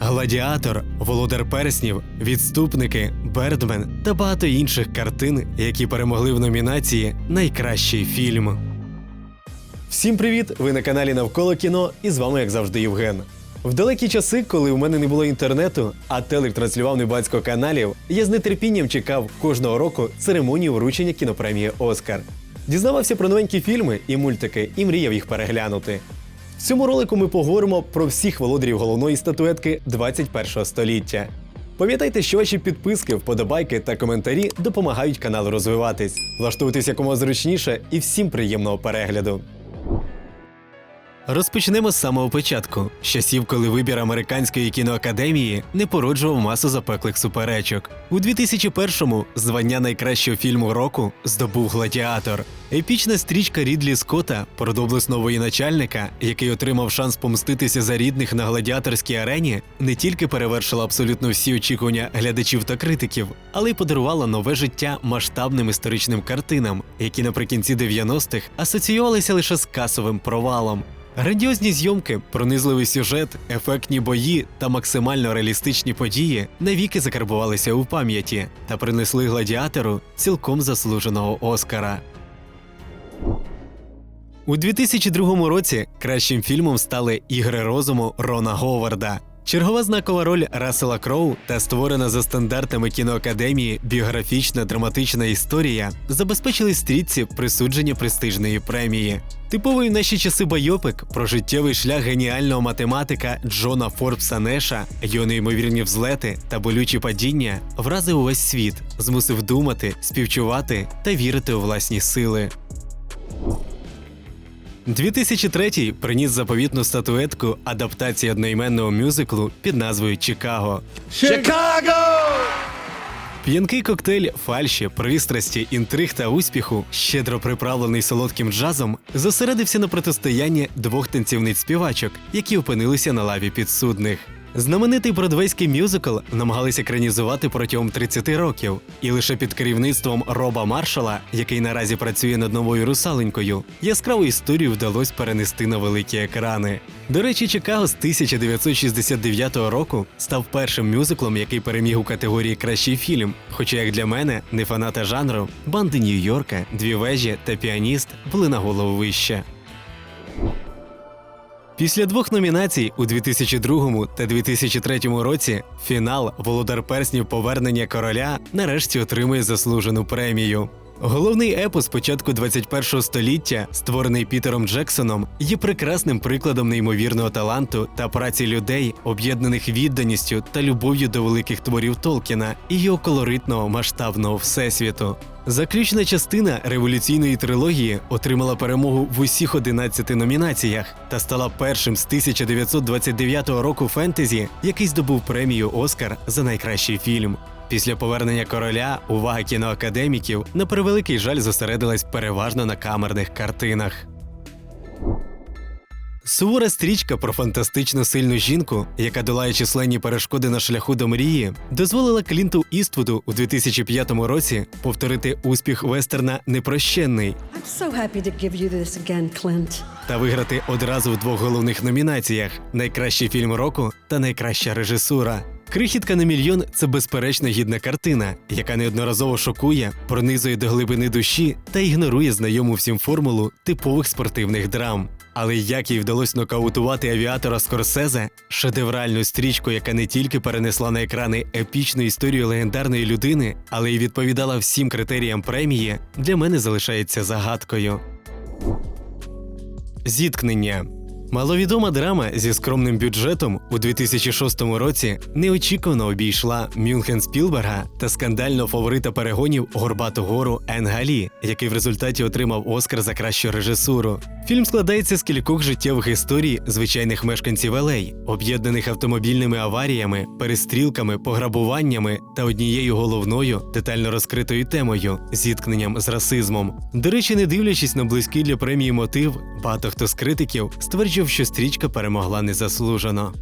Гладіатор, Володар Перснів, Відступники, Бердмен та багато інших картин, які перемогли в номінації Найкращий фільм. Всім привіт! Ви на каналі Навколо кіно і з вами, як завжди, Євген. В далекі часи, коли в мене не було інтернету, а телек транслював небагатько каналів, я з нетерпінням чекав кожного року церемонію вручення кінопремії Оскар. Дізнавався про новенькі фільми і мультики і мріяв їх переглянути. В цьому ролику ми поговоримо про всіх володарів головної статуетки 21 століття. Пам'ятайте, що ваші підписки, вподобайки та коментарі допомагають каналу розвиватись. Влаштуйтесь якомога зручніше і всім приємного перегляду. Розпочнемо з самого початку, з часів, коли вибір американської кіноакадемії не породжував масу запеклих суперечок. У 2001-му звання найкращого фільму року здобув Гладіатор. Епічна стрічка Рідлі Скотта про доблесного воєначальника, який отримав шанс помститися за рідних на гладіаторській арені, не тільки перевершила абсолютно всі очікування глядачів та критиків, але й подарувала нове життя масштабним історичним картинам, які наприкінці 90-х асоціювалися лише з касовим провалом. Грандіозні зйомки, пронизливий сюжет, ефектні бої та максимально реалістичні події навіки закарбувалися у пам'яті та принесли гладіатору цілком заслуженого Оскара. У 2002 році кращим фільмом стали Ігри розуму Рона Говарда. Чергова знакова роль Рассела Кроу та створена за стандартами кіноакадемії біографічна драматична історія забезпечили стрітці присудження престижної премії. Типовий в наші часи байопик про життєвий шлях геніального математика Джона Форбса Неша, його неймовірні взлети та болючі падіння вразив увесь світ, змусив думати, співчувати та вірити у власні сили. 2003 приніс заповітну статуетку адаптації одноіменного мюзиклу під назвою Чикаго. П'янкий коктейль фальші, пристрасті, інтриг та успіху, щедро приправлений солодким джазом, зосередився на протистоянні двох танцівниць співачок, які опинилися на лаві підсудних. Знаменитий бродвейський мюзикл намагалися екранізувати протягом 30 років, і лише під керівництвом Роба Маршала, який наразі працює над новою русаленькою, яскраву історію вдалося перенести на великі екрани. До речі, Чикаго з 1969 року став першим мюзиклом, який переміг у категорії Кращий фільм. Хоча, як для мене, не фаната жанру, банди Нью-Йорка, дві вежі та піаніст були на голову вище. Після двох номінацій у 2002 та 2003 році фінал Володар Перснів Повернення короля нарешті отримує заслужену премію. Головний епос початку 21 століття, створений Пітером Джексоном, є прекрасним прикладом неймовірного таланту та праці людей, об'єднаних відданістю та любов'ю до великих творів Толкіна і його колоритного масштабного всесвіту. Заключна частина революційної трилогії отримала перемогу в усіх 11 номінаціях та стала першим з 1929 року фентезі, який здобув премію Оскар за найкращий фільм. Після повернення короля увага кіноакадеміків на превеликий жаль зосередилась переважно на камерних картинах. Сувора стрічка про фантастично сильну жінку, яка долає численні перешкоди на шляху до мрії, дозволила Клінту Іствуду у 2005 році повторити успіх вестерна Непрощенний I'm so happy to give you this again, Clint. та виграти одразу в двох головних номінаціях: найкращий фільм року та найкраща режисура. Крихітка на мільйон це безперечно гідна картина, яка неодноразово шокує, пронизує до глибини душі та ігнорує знайому всім формулу типових спортивних драм. Але як їй вдалося нокаутувати авіатора Скорсезе, шедевральну стрічку, яка не тільки перенесла на екрани епічну історію легендарної людини, але й відповідала всім критеріям премії, для мене залишається загадкою. Зіткнення. Маловідома драма зі скромним бюджетом у 2006 році неочікувано обійшла Мюнхен Спілберга та скандального фаворита перегонів Горбату гору Енгалі, який в результаті отримав Оскар за кращу режисуру. Фільм складається з кількох життєвих історій звичайних мешканців Елей, об'єднаних автомобільними аваріями, перестрілками, пограбуваннями та однією головною детально розкритою темою зіткненням з расизмом. До речі, не дивлячись на близький для премії мотив, багато хто з критиків стверджував, що стрічка перемогла незаслужено.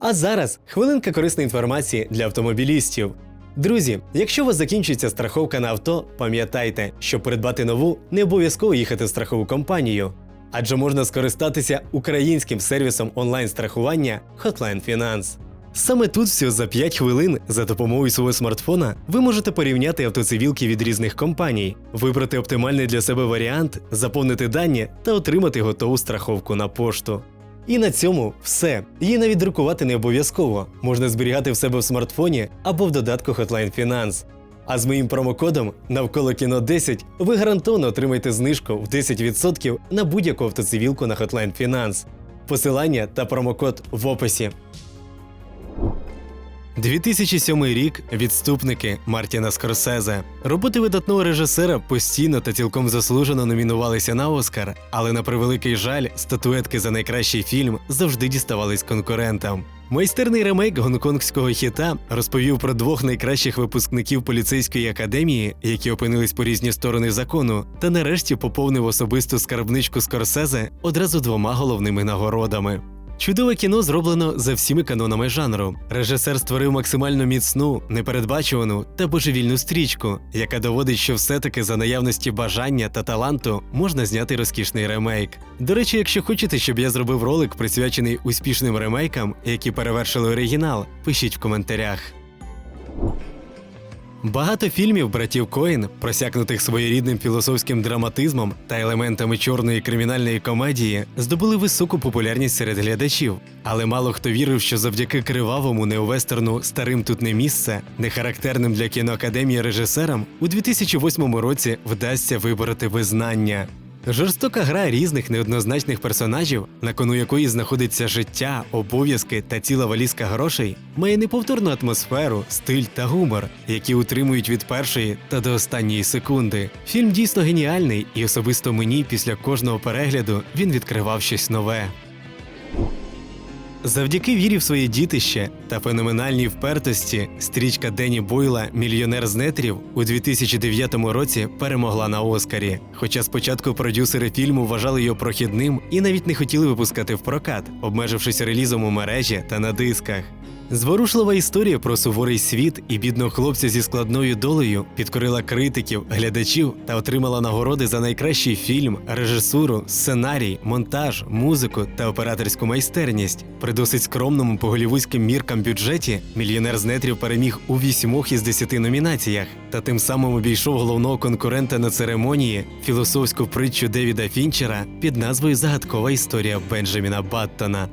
А зараз хвилинка корисної інформації для автомобілістів. Друзі, якщо у вас закінчується страховка на авто, пам'ятайте, щоб придбати нову, не обов'язково їхати в страхову компанію. адже можна скористатися українським сервісом онлайн-страхування Hotline Finance. Саме тут всього за 5 хвилин за допомогою свого смартфона ви можете порівняти автоцивілки від різних компаній, вибрати оптимальний для себе варіант, заповнити дані та отримати готову страховку на пошту. І на цьому все. Її навіть друкувати не обов'язково. Можна зберігати в себе в смартфоні або в додатку Hotline Finance. А з моїм промокодом навколо кіно 10 ви гарантовано отримаєте знижку в 10% на будь-яку автоцивілку на Hotline Finance. Посилання та промокод в описі. 2007 рік відступники Мартіна Скорсезе. Роботи видатного режисера постійно та цілком заслужено номінувалися на Оскар, але на превеликий жаль, статуетки за найкращий фільм завжди діставались конкурентам. Майстерний ремейк гонконгського хіта розповів про двох найкращих випускників поліцейської академії, які опинились по різні сторони закону, та нарешті поповнив особисту скарбничку Скорсезе одразу двома головними нагородами. Чудове кіно зроблено за всіми канонами жанру. Режисер створив максимально міцну, непередбачувану та божевільну стрічку, яка доводить, що все-таки за наявності бажання та таланту можна зняти розкішний ремейк. До речі, якщо хочете, щоб я зробив ролик, присвячений успішним ремейкам, які перевершили оригінал, пишіть в коментарях. Багато фільмів братів Коїн, просякнутих своєрідним філософським драматизмом та елементами чорної кримінальної комедії, здобули високу популярність серед глядачів. Але мало хто вірив, що завдяки кривавому неовестерну Старим тут не місце, нехарактерним для кіноакадемії режисерам, у 2008 році вдасться вибороти визнання. Жорстока гра різних неоднозначних персонажів, на кону якої знаходиться життя, обов'язки та ціла валізка грошей, має неповторну атмосферу, стиль та гумор, які утримують від першої та до останньої секунди. Фільм дійсно геніальний, і особисто мені після кожного перегляду він відкривав щось нове. Завдяки вірі в своє дітище та феноменальній впертості стрічка Дені Бойла Мільйонер з нетрів у 2009 році перемогла на Оскарі. Хоча спочатку продюсери фільму вважали його прохідним і навіть не хотіли випускати в прокат, обмежившись релізом у мережі та на дисках. Зворушлива історія про суворий світ і бідного хлопця зі складною долею підкорила критиків, глядачів та отримала нагороди за найкращий фільм, режисуру, сценарій, монтаж, музику та операторську майстерність. При досить скромному по голівудським міркам бюджеті мільйонер з нетрів переміг у вісьмох із десяти номінаціях та тим самим обійшов головного конкурента на церемонії філософську притчу Девіда Фінчера під назвою Загадкова історія Бенджаміна Баттона.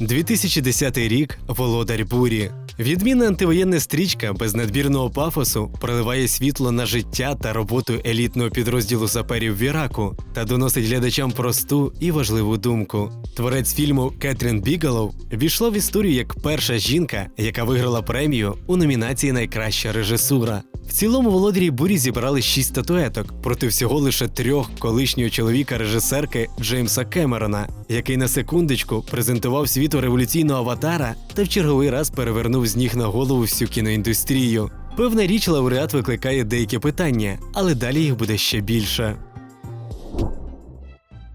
2010 рік Володар бурі. Відмінна антивоєнна стрічка без надбірного пафосу проливає світло на життя та роботу елітного підрозділу саперів в Іраку та доносить глядачам просту і важливу думку. Творець фільму Кетрін Бігалов війшла в історію як перша жінка, яка виграла премію у номінації Найкраща режисура. В цілому володарі бурі зібрали шість статуеток проти всього лише трьох колишнього чоловіка режисерки Джеймса Кемерона, який на секундочку презентував світу революційного аватара та в черговий раз перевернув з ніг на голову всю кіноіндустрію. Певна річ, лауреат викликає деякі питання, але далі їх буде ще більше.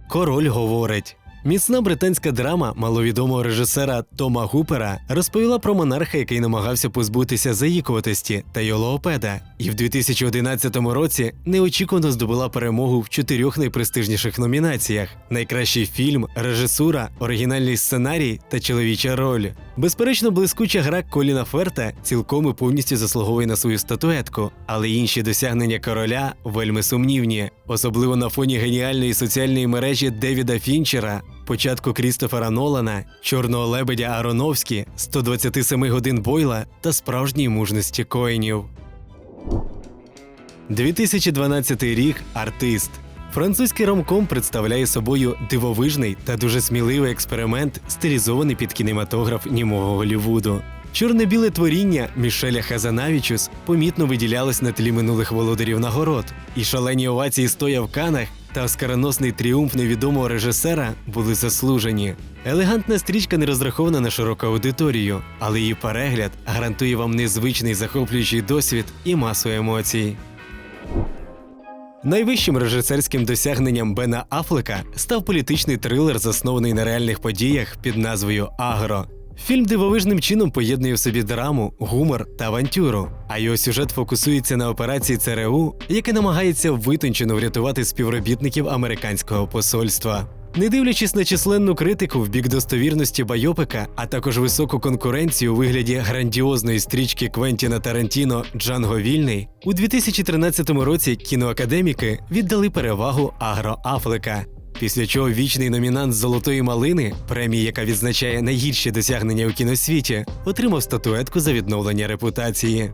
Король говорить. Міцна британська драма маловідомого режисера Тома Гупера розповіла про монарха, який намагався позбутися заїкуватості та йолоопеда, і в 2011 році неочікувано здобула перемогу в чотирьох найпрестижніших номінаціях: найкращий фільм, режисура, оригінальний сценарій та чоловіча роль. Безперечно, блискуча гра Коліна Ферта цілком і повністю заслуговує на свою статуетку, але інші досягнення короля вельми сумнівні, особливо на фоні геніальної соціальної мережі Девіда Фінчера, початку Крістофера Нолана, Чорного лебедя Ароновські, 127 годин Бойла та справжньої мужності коїнів. 2012 рік артист. Французький ромком представляє собою дивовижний та дуже сміливий експеримент, стилізований під кінематограф німого Голлівуду. Чорно-біле творіння Мішеля Хазанавічус помітно виділялось на тлі минулих володарів нагород, і шалені овації стоя в канах та оскароносний тріумф невідомого режисера були заслужені. Елегантна стрічка не розрахована на широку аудиторію, але її перегляд гарантує вам незвичний захоплюючий досвід і масу емоцій. Найвищим режисерським досягненням Бена Афлека став політичний трилер, заснований на реальних подіях під назвою Агро. Фільм дивовижним чином поєднує в собі драму, гумор та авантюру, а його сюжет фокусується на операції ЦРУ, яке намагається витончено врятувати співробітників американського посольства. Не дивлячись на численну критику в бік достовірності Байопика, а також високу конкуренцію у вигляді грандіозної стрічки Квентіна Тарантіно Джанго Вільний, у 2013 році кіноакадеміки віддали перевагу Агро Афлека. Після чого вічний номінант Золотої малини, премії, яка відзначає найгірші досягнення у кіносвіті, отримав статуетку за відновлення репутації.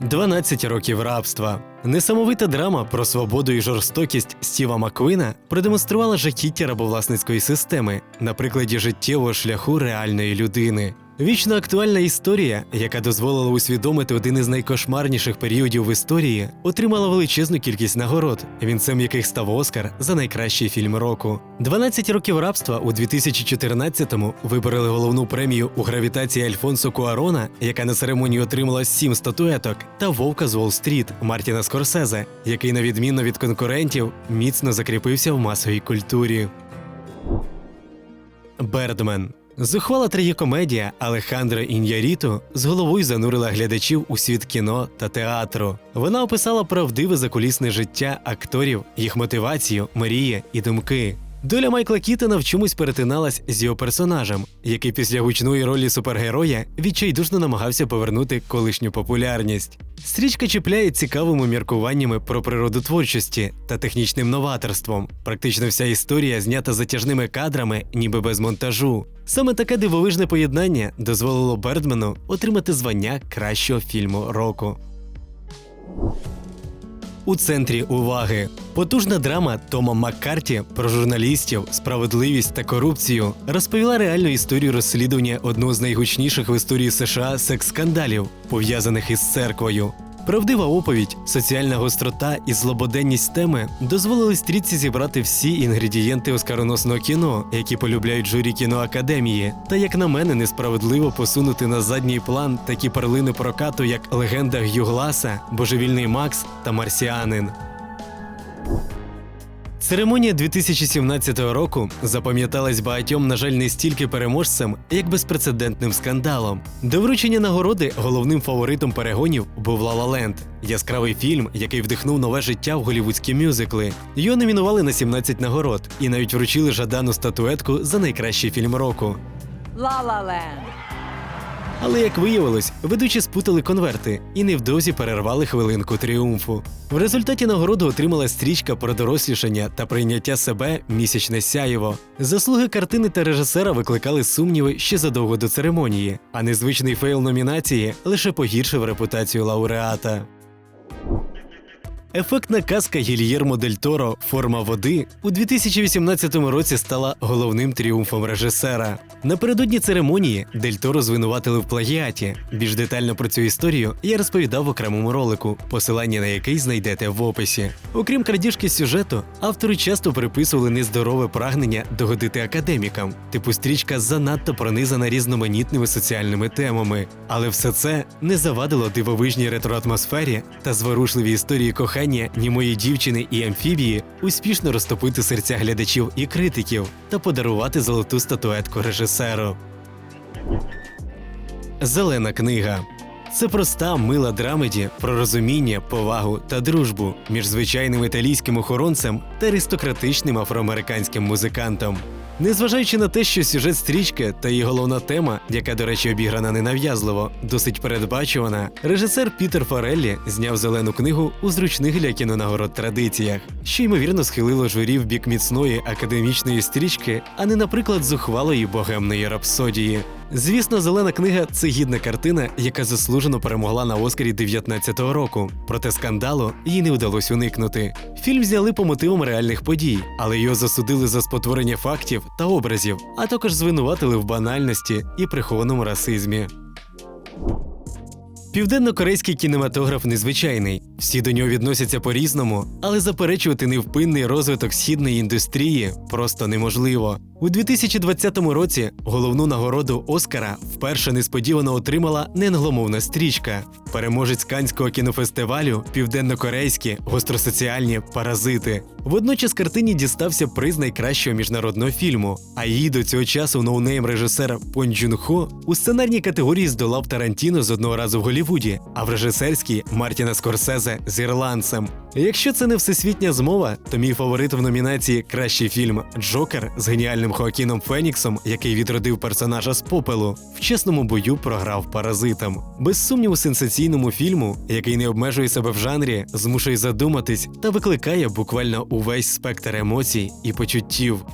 12 років рабства. Несамовита драма про свободу і жорстокість Стіва Маквина продемонструвала жахіття рабовласницької системи на прикладі життєвого шляху реальної людини. Вічно актуальна історія, яка дозволила усвідомити один із найкошмарніших періодів в історії, отримала величезну кількість нагород, вінцем яких став Оскар за найкращий фільм року. 12 років рабства у 2014-му вибороли головну премію у гравітації Альфонсо Куарона, яка на церемонії отримала сім статуеток, та Вовка з Уолл-стріт Мартіна Скорсезе, який, на відміну від конкурентів, міцно закріпився в масовій культурі. Бердмен. Зухвала трагікомедія Алехандро Ін'яріту з головою занурила глядачів у світ кіно та театру. Вона описала правдиве закулісне життя акторів, їх мотивацію, мрії і думки. Доля Майкла Кітона в чомусь перетиналась з його персонажем, який після гучної ролі супергероя відчайдушно намагався повернути колишню популярність. Стрічка чіпляє цікавими міркуваннями про природу творчості та технічним новаторством. Практично вся історія знята затяжними кадрами, ніби без монтажу. Саме таке дивовижне поєднання дозволило Бердмену отримати звання кращого фільму року. У центрі уваги потужна драма Тома Маккарті про журналістів, справедливість та корупцію розповіла реальну історію розслідування одного з найгучніших в історії США секс-скандалів, пов'язаних із церквою. Правдива оповідь, соціальна гострота і злободенність теми дозволили стрітці зібрати всі інгредієнти оскароносного кіно, які полюбляють журі кіноакадемії, та як на мене несправедливо посунути на задній план такі перлини прокату, як легенда Гюгласа, Божевільний Макс та Марсіанин. Церемонія 2017 року запам'яталась багатьом, на жаль, не стільки переможцем, як безпрецедентним скандалом. До вручення нагороди головним фаворитом перегонів був «Ла Ла Ленд» – яскравий фільм, який вдихнув нове життя в голівудські мюзикли. Його номінували на 17 нагород і навіть вручили жадану статуетку за найкращий фільм року. La Land. Але як виявилось, ведучі спутали конверти і невдовзі перервали хвилинку тріумфу. В результаті нагороду отримала стрічка про дорослішання та прийняття себе місячне сяєво. Заслуги картини та режисера викликали сумніви ще задовго до церемонії, а незвичний фейл номінації лише погіршив репутацію лауреата. Ефектна казка Гільєрмо Дель Торо Форма води у 2018 році стала головним тріумфом режисера. Напередодні церемонії Дель Торо звинуватили в плагіаті. Більш детально про цю історію я розповідав в окремому ролику, посилання на який знайдете в описі. Окрім крадіжки сюжету, автори часто приписували нездорове прагнення догодити академікам. Типу стрічка занадто пронизана різноманітними соціальними темами. Але все це не завадило дивовижній ретроатмосфері та зворушливій історії кохання німої дівчини і амфібії успішно розтопити серця глядачів і критиків та подарувати золоту статуетку режисеру. Зелена книга. Це проста мила драмеді про розуміння, повагу та дружбу між звичайним італійським охоронцем та аристократичним афроамериканським музикантом. Незважаючи на те, що сюжет стрічки та її головна тема, яка, до речі, обіграна ненав'язливо, досить передбачувана, режисер Пітер Фореллі зняв зелену книгу у зручних для кінонагород традиціях, що ймовірно схилило журі в бік міцної академічної стрічки, а не, наприклад, зухвалої богемної рапсодії. Звісно, зелена книга це гідна картина, яка заслужено перемогла на Оскарі 19-го року. Проте скандалу їй не вдалося уникнути. Фільм зняли по мотивам реальних подій, але його засудили за спотворення фактів та образів, а також звинуватили в банальності і прихованому расизмі. Південно-корейський кінематограф незвичайний. Всі до нього відносяться по-різному, але заперечувати невпинний розвиток східної індустрії просто неможливо. У 2020 році головну нагороду Оскара вперше несподівано отримала неангломовна стрічка. Переможець Канського кінофестивалю південно-корейські гостросоціальні паразити. Водночас картині дістався приз найкращого міжнародного фільму. А її до цього часу ноунейм режисер Пон Джун Хо у сценарній категорії здолав Тарантіно з одного разу в Голлівуді, а в режисерській Мартіна Скорсезе з ірландцем. Якщо це не всесвітня змова, то мій фаворит в номінації Кращий фільм Джокер з геніальним Хоакіном Феніксом, який відродив персонажа з попелу, в чесному бою програв паразитам. Без сумніву, сенсаційному фільму, який не обмежує себе в жанрі, змушує задуматись та викликає буквально увесь спектр емоцій і почуттів.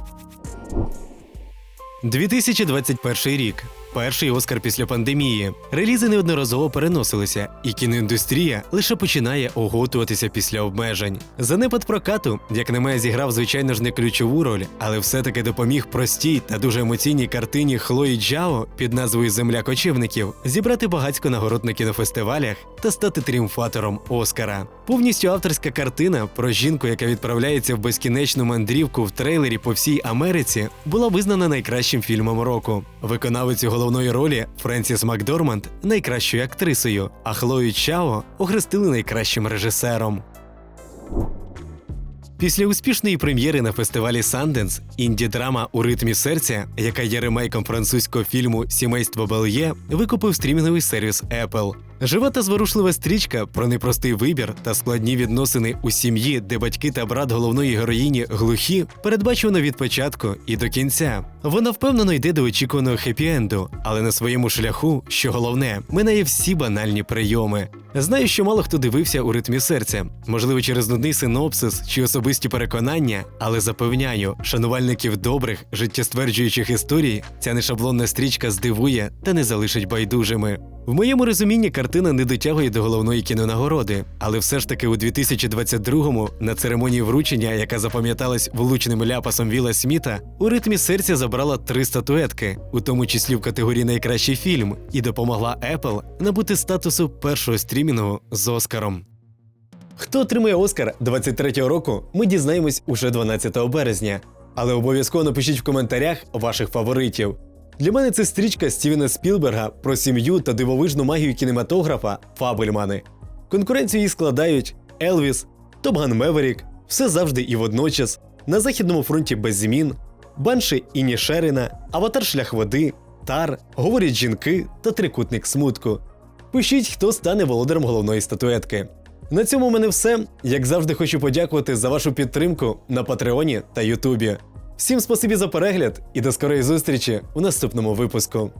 2021 рік. Перший Оскар після пандемії. Релізи неодноразово переносилися, і кіноіндустрія лише починає оготуватися після обмежень. Занепад прокату, як на мене, зіграв звичайно ж не ключову роль, але все-таки допоміг простій та дуже емоційній картині Хлої Джао під назвою Земля кочівників зібрати багатько нагород на кінофестивалях та стати тріумфатором Оскара. Повністю авторська картина про жінку, яка відправляється в безкінечну мандрівку в трейлері по всій Америці, була визнана найкращим фільмом року. Виконавицю головної ролі Френсіс Макдорманд найкращою актрисою, а Хлою Чао охрестили найкращим режисером. Після успішної прем'єри на фестивалі Санденс інді-драма у ритмі серця, яка є ремейком французького фільму Сімейство Бел'є, викупив стрімінговий сервіс Apple. Жива та зворушлива стрічка про непростий вибір та складні відносини у сім'ї, де батьки та брат головної героїні глухі, передбачено від початку і до кінця. Вона впевнено йде до очікуваного хеппі-енду, але на своєму шляху, що головне, минає всі банальні прийоми. Знаю, що мало хто дивився у ритмі серця, можливо, через нудний синопсис чи особисті переконання, але запевняю, шанувальників добрих, життєстверджуючих історій, ця нешаблонна стрічка здивує та не залишить байдужими. В моєму розумінні картина не дотягує до головної кінонагороди, але все ж таки у 2022-му на церемонії вручення, яка запам'яталась влучним ляпасом Віла Сміта, у ритмі серця забрала три статуетки, у тому числі в категорії найкращий фільм, і допомогла Apple набути статусу першого стрімінгу з Оскаром. Хто отримує Оскар 23-го року, ми дізнаємось уже 12 березня. Але обов'язково напишіть в коментарях ваших фаворитів. Для мене це стрічка Стівена Спілберга про сім'ю та дивовижну магію кінематографа Фабельмани. Конкуренцію їй складають Елвіс, Топган Меверік, все завжди і водночас, на західному фронті без змін, Банши Іні Шерина, Аватар Шлях води, Тар, Говорять жінки та Трикутник смутку. Пишіть, хто стане володарем головної статуетки. На цьому в мене все. Як завжди, хочу подякувати за вашу підтримку на Патреоні та Ютубі. Всім спасибі за перегляд і до скорої зустрічі у наступному випуску.